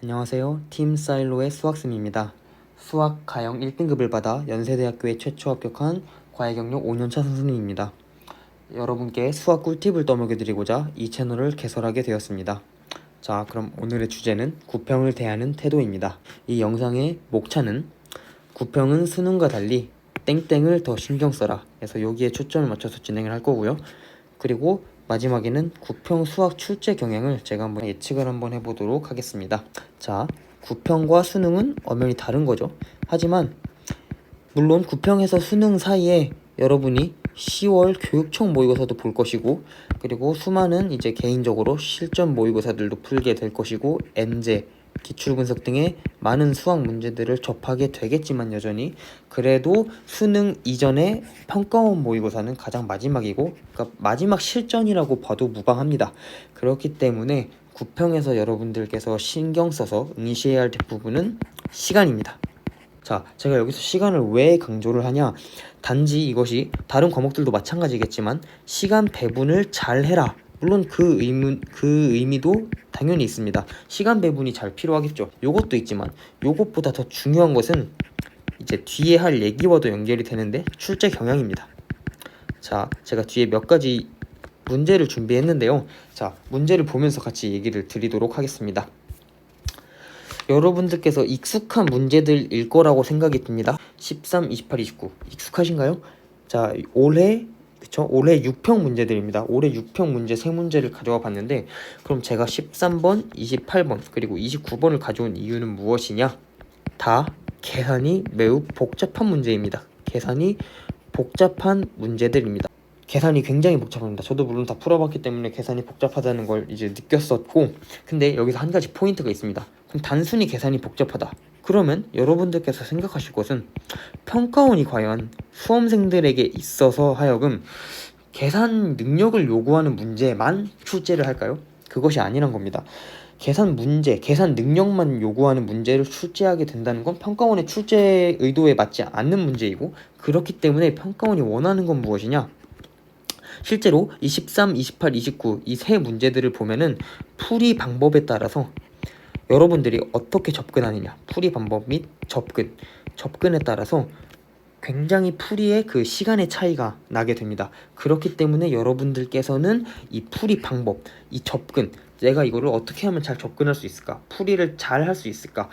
안녕하세요. 팀 사일로의 수학쌤입니다. 수학 가형 1등급을 받아 연세대학교에 최초 합격한 과외 경력 5년차 선생님입니다. 여러분께 수학 꿀팁을 떠먹여드리고자 이 채널을 개설하게 되었습니다. 자, 그럼 오늘의 주제는 구평을 대하는 태도입니다. 이 영상의 목차는 구평은 수능과 달리 땡땡을 더 신경 써라. 그래서 여기에 초점을 맞춰서 진행을 할 거고요. 그리고 마지막에는 구평 수학 출제 경향을 제가 한번 예측을 한번 해보도록 하겠습니다. 자, 구평과 수능은 엄연히 다른 거죠. 하지만 물론 구평에서 수능 사이에 여러분이 10월 교육청 모의고사도 볼 것이고 그리고 수많은 이제 개인적으로 실전 모의고사들도 풀게 될 것이고 엔제 기출 분석 등의 많은 수학 문제들을 접하게 되겠지만 여전히 그래도 수능 이전에 평가원 모의고사는 가장 마지막이고 그러니까 마지막 실전이라고 봐도 무방합니다. 그렇기 때문에 구평에서 여러분들께서 신경 써서 응시해야 할 부분은 시간입니다. 자, 제가 여기서 시간을 왜 강조를 하냐? 단지 이것이 다른 과목들도 마찬가지겠지만 시간 배분을 잘 해라. 물론 그 의문 그 의미도 당연히 있습니다. 시간 배분이 잘 필요하겠죠. 요것도 있지만 요것보다 더 중요한 것은 이제 뒤에 할 얘기와도 연결이 되는데 출제 경향입니다. 자, 제가 뒤에 몇 가지 문제를 준비했는데요. 자, 문제를 보면서 같이 얘기를 드리도록 하겠습니다. 여러분들께서 익숙한 문제들일 거라고 생각이 듭니다. 13, 28, 29 익숙하신가요? 자, 올해 그쵸? 올해 6평 문제들입니다. 올해 6평 문제 세 문제를 가져와 봤는데 그럼 제가 13번, 28번 그리고 29번을 가져온 이유는 무엇이냐? 다 계산이 매우 복잡한 문제입니다. 계산이 복잡한 문제들입니다. 계산이 굉장히 복잡합니다. 저도 물론 다 풀어봤기 때문에 계산이 복잡하다는 걸 이제 느꼈었고 근데 여기서 한 가지 포인트가 있습니다. 그럼 단순히 계산이 복잡하다. 그러면 여러분들께서 생각하실 것은 평가원이 과연 수험생들에게 있어서 하여금 계산 능력을 요구하는 문제만 출제를 할까요? 그것이 아니란 겁니다. 계산 문제, 계산 능력만 요구하는 문제를 출제하게 된다는 건 평가원의 출제 의도에 맞지 않는 문제이고 그렇기 때문에 평가원이 원하는 건 무엇이냐? 실제로 23, 28, 29 이 세 문제들을 보면은 풀이 방법에 따라서 여러분들이 어떻게 접근하느냐 풀이 방법 및 접근 접근에 따라서 굉장히 풀이의 그 시간의 차이가 나게 됩니다. 그렇기 때문에 여러분들께서는 이 풀이 방법, 이 접근, 내가 이거를 어떻게 하면 잘 접근할 수 있을까? 풀이를 잘 할 수 있을까?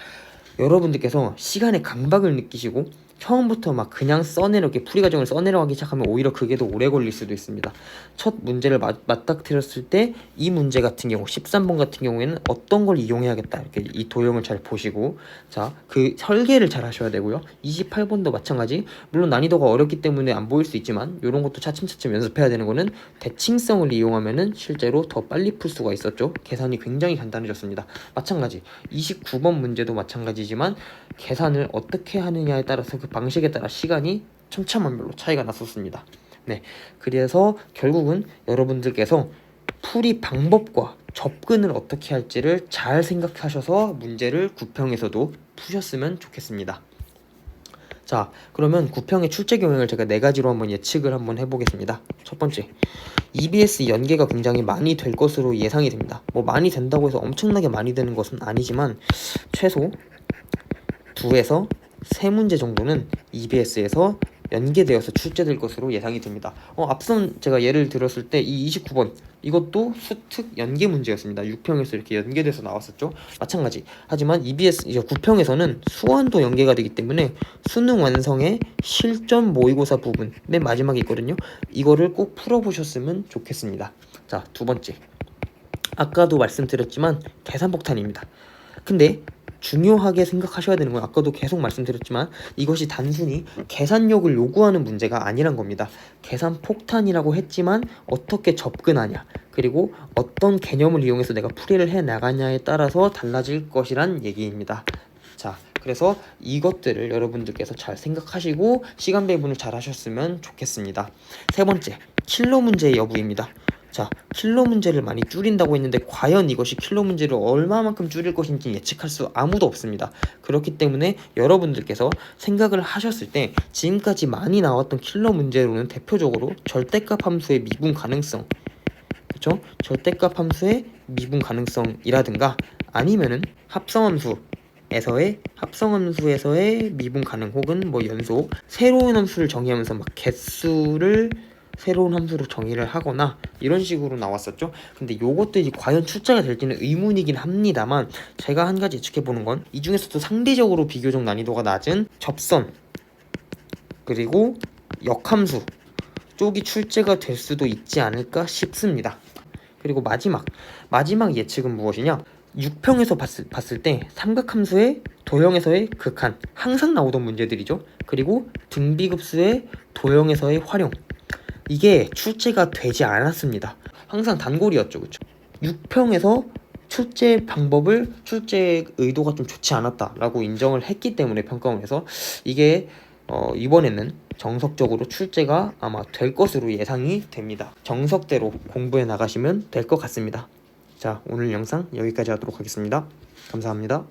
여러분들께서 시간의 강박을 느끼시고 처음부터 막 그냥 써내려게 풀이 과정을 써내려가기 시작하면 오히려 그게 더 오래 걸릴 수도 있습니다. 첫 문제를 맞, 맞닥뜨렸을 때 이 문제 같은 경우 13번 같은 경우에는 어떤 걸 이용해야겠다 이렇게 이 도형을 잘 보시고 자 그 설계를 잘 하셔야 되고요. 28번도 마찬가지 물론 난이도가 어렵기 때문에 안 보일 수 있지만 이런 것도 차츰차츰 연습해야 되는 거는 대칭성을 이용하면은 실제로 더 빨리 풀 수가 있었죠. 계산이 굉장히 간단해졌습니다. 마찬가지 29번 문제도 마찬가지 지만 계산을 어떻게 하느냐에 따라서 그 방식에 따라 시간이 천차만별로 차이가 났었습니다. 네, 그래서 결국은 여러분들께서 풀이 방법과 접근을 어떻게 할지를 잘 생각하셔서 문제를 구평에서도 푸셨으면 좋겠습니다. 자, 그러면 구평의 출제 경향을 제가 네 가지로 한번 예측을 한번 해보겠습니다. 첫 번째, EBS 연계가 굉장히 많이 될 것으로 예상이 됩니다. 뭐 많이 된다고 해서 엄청나게 많이 되는 것은 아니지만 최소 두에서 세 문제 정도는 EBS에서 연계되어서 출제될 것으로 예상이 됩니다. 어, 앞선 제가 예를 들었을 때 이 29번 이것도 수특 연계 문제였습니다. 6평에서 이렇게 연계돼서 나왔었죠. 마찬가지. 하지만 EBS 이제 9평에서는 수원도 연계가 되기 때문에 수능 완성의 실전 모의고사 부분 맨 마지막에 있거든요. 이거를 꼭 풀어보셨으면 좋겠습니다. 자, 두 번째. 아까도 말씀드렸지만 계산폭탄입니다. 근데 중요하게 생각하셔야 되는 건 아까도 계속 말씀드렸지만 이것이 단순히 계산력을 요구하는 문제가 아니란 겁니다. 계산 폭탄이라고 했지만 어떻게 접근하냐 그리고 어떤 개념을 이용해서 내가 풀이를 해 나가냐에 따라서 달라질 것이란 얘기입니다. 자, 그래서 이것들을 여러분들께서 잘 생각하시고 시간 배분을 잘 하셨으면 좋겠습니다. 세 번째, 킬러 문제의 여부입니다. 자, 킬러 문제를 많이 줄인다고 했는데 과연 이것이 킬러 문제를 얼마만큼 줄일 것인지 예측할 수 아무도 없습니다. 그렇기 때문에 여러분들께서 생각을 하셨을 때 지금까지 많이 나왔던 킬러 문제로는 대표적으로 절대값 함수의 미분 가능성 그렇죠? 절대값 함수의 미분 가능성이라든가 아니면은 합성함수 에서의 합성함수에서의 미분 가능 혹은 뭐 연속 새로운 함수를 정의하면서 막 개수를 새로운 함수로 정의를 하거나 이런 식으로 나왔었죠. 근데 요것들이 과연 출제가 될지는 의문이긴 합니다만 제가 한 가지 예측해 보는 건 이 중에서도 상대적으로 비교적 난이도가 낮은 접선 그리고 역함수 쪽이 출제가 될 수도 있지 않을까 싶습니다. 그리고 마지막 마지막 예측은 무엇이냐? 6평에서 봤을, 봤을 때 삼각함수의 도형에서의 극한 항상 나오던 문제들이죠. 그리고 등비급수의 도형에서의 활용 이게 출제가 되지 않았습니다. 항상 단골이었죠, 그렇죠? 6평에서 출제 방법을 출제 의도가 좀 좋지 않았다라고 인정을 했기 때문에 평가원에서 이게 어, 이번에는 정석적으로 출제가 아마 될 것으로 예상이 됩니다. 정석대로 공부해 나가시면 될 것 같습니다. 자, 오늘 영상 여기까지 하도록 하겠습니다. 감사합니다.